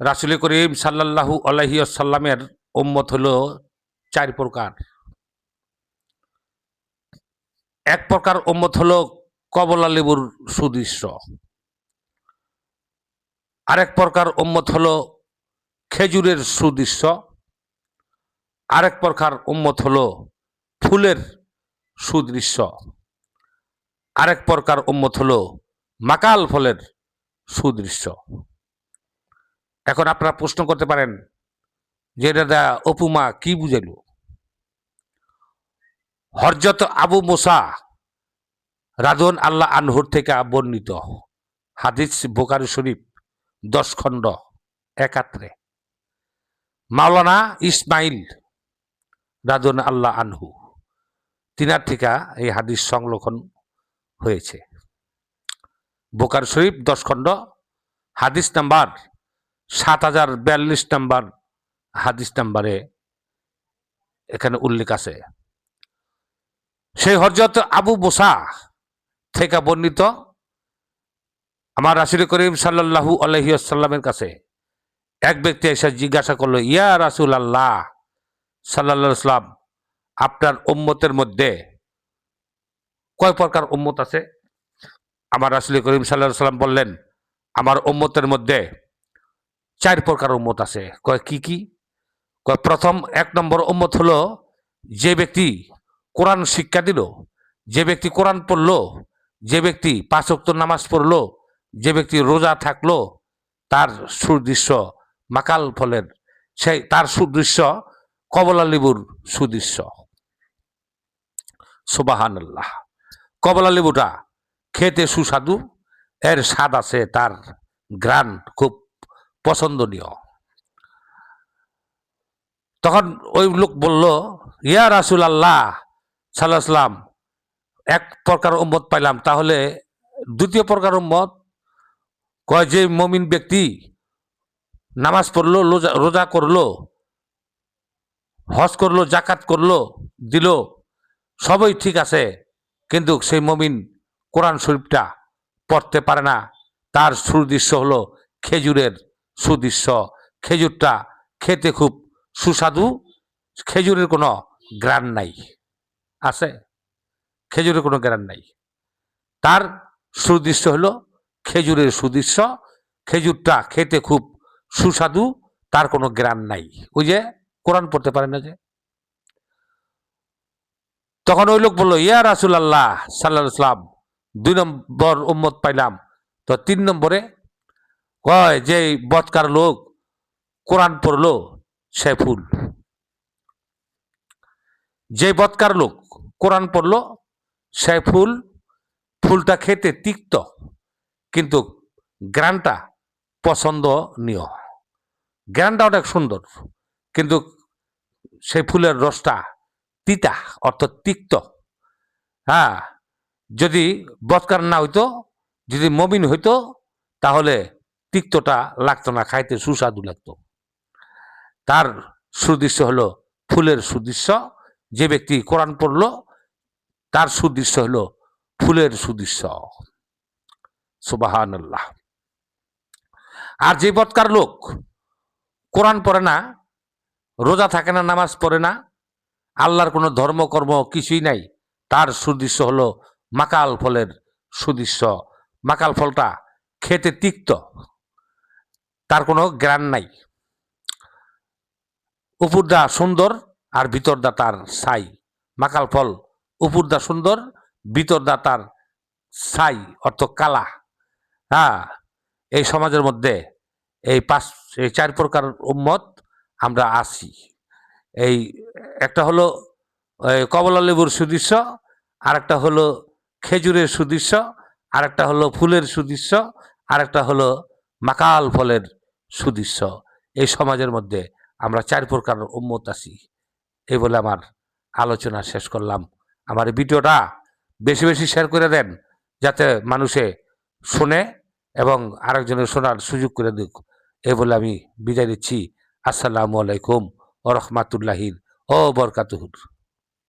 রাসুল করিম সাল্লাল্লাহু আলাইহি আসাল্লামের উম্মত হলো চার প্রকার। এক প্রকার উম্মত হল কবলা লেবুর সুদৃশ্য। আরেক প্রকার উম্মত হল খেজুরের সুদৃশ্য। আরেক প্রকার উম্মত হল ফুলের সুদৃশ্য। আরেক প্রকার উম্মত হল মাকাল ফলের সুদৃশ্য। এখন আপনারা প্রশ্ন করতে পারেন, যে দাদা অপুমা কি বুঝাইল? হরজত আবু মোসা রাজন আল্লাহ আনহুর থেকে বর্ণিত হাদিস বোকারি শরীফ দশ খণ্ড একাত্রে মাওলানা ইসমাইল রাজন আল্লাহ আনহু, তিনার থেকে এই হাদিস সংরক্ষণ হয়েছে। বোকার শরীফ দশ খণ্ড, হাদিস নাম্বার সাত হাজার বিয়াল্লিশ নাম্বার হাদিস নাম্বারে এখানে উল্লেখ আছে। সেই হরজত আবু বোসা থেকে বর্ণিত আমার রাসুল করিম সাল্লাহু আলহিউসাল্লামের কাছে এক ব্যক্তি এসে জিজ্ঞাসা করল, ইয়া রাসুল আল্লাহ সাল্লাহ সাল্লাম আপনার উম্মতের মধ্যে কয় প্রকার উম্মত আছে? আমার রাসুল করিম সাল্লাহ সাল্লাম বললেন, আমার উম্মতের মধ্যে চার প্রকার উম্মত আছে। কয় কি কি? কয় প্রথম, এক নম্বর উম্মত হলো যে ব্যক্তি কোরআন শিক্ষা দিল, যে ব্যক্তি কোরআন পড়ল, যে ব্যক্তি পাঁচক্ত নামাজ পড়ল, যে ব্যক্তি রোজা থাকল, তার সুদৃশ্য মাকাল ফলের সেই তার সুদৃশ্য কমলা লেবুর সুদৃশ্য। সুবাহান আল্লাহ কমলা লেবুটা খেতে সুস্বাদু, এর স্বাদ আছে তার, গ্রান খুব পছন্দনীয়। তখন ওই লোক বলল, ইয়া রাসুল আল্লাহ সাল্লাহাম এক প্রকার উম্মত পাইলাম। তাহলে দ্বিতীয় প্রকার উম্মত, কয় যে মমিন ব্যক্তি নামাজ পড়ল, রোজা করল, হজ করল জাকাত করল, দিল, সবই ঠিক আছে, কিন্তু সেই মমিন কোরআন শরীফটা পড়তে পারে না। তার সুদৃশ্য হলো খেজুরের সুদৃশ্য খেজুরটা খেতে খুব সুস্বাদু। খেজুরের কোনো গ্রান নাই। আছে? খেজুরের কোনো গ্রান নাই। তার সুদৃশ্য হলো খেজুরের সুদৃশ্য। খেজুরটা খেতে খুব সুস্বাদু, তার কোনো গ্রান নাই। ওই যে কোরআন পড়তে পারে না যে? তখন ওই লোক বলল, ইয়া রাসুল আল্লাহ সাল্লাহ সাল্লাম দুই নম্বর উম্মত পাইলাম। তো তিন নম্বরে কয়, যে বৎকার লোক কোরআন পড়ল, সে ফুল। যে বৎকার লোক কোরআন পড়ল, সে ফুল। ফুলটা খেতে তিক্ত, কিন্তু গ্রানটা পছন্দনীয়। গ্রানটা অনেক সুন্দর, কিন্তু সেই ফুলের রসটা তিতা, অর্থাৎ তিক্ত। হ্যাঁ যদি বৎকার না হইতো, যদি মমিন হইতো, তাহলে তিক্তটা লাগতো না, খাইতে সুস্বাদু লাগতো। তার সুদৃশ্য হলো ফুলের সুদৃশ্য। যে ব্যক্তি কোরআন পড়ল, তার সুদৃশ্য হলো ফুলের সুদৃশ্য। সুবাহান আল্লাহ আর যে বৎকার লোক কোরআন পড়ে না, রোজা থাকে না, নামাজ পড়ে না, আল্লাহর কোনো ধর্মকর্ম কিছুই নাই, তার সুদৃশ্য হলো মাকাল ফলের সুদৃশ্য। মাকাল ফলটা খেতে তিক্ত। তার কোনো গ্রান নাই। উপরদা সুন্দর আর ভিতরদা তার ছাই। মাকাল ফল, উপরদা সুন্দর, ভিতরদা তার ছাই, অর্থ কালা। হ্যাঁ এই সমাজের মধ্যে এই পাঁচ, এই চার প্রকার উম্মত আমরা আছি। এই একটা হলো কমলা লেবুর সুদৃশ্য আর একটা হলো খেজুরের সুদৃশ্য আর একটা হলো ফুলের সুদৃশ্য আর একটা হলো মাকাল ফলের সুদৃশ্য। এই সমাজের মধ্যে আমরা চার প্রকার উন্মত আছি। এই বলে আমার আলোচনা শেষ করলাম। আমার ভিডিওটা বেশি বেশি শেয়ার করে দেন, যাতে মানুষে শুনে এবং আরেকজনের শোনার সুযোগ করে দিক। এই বলে আমি বিদায় দিচ্ছি আসসালামু আলাইকুম ও রহমাতুল্লাহির ও বরকাতুহুর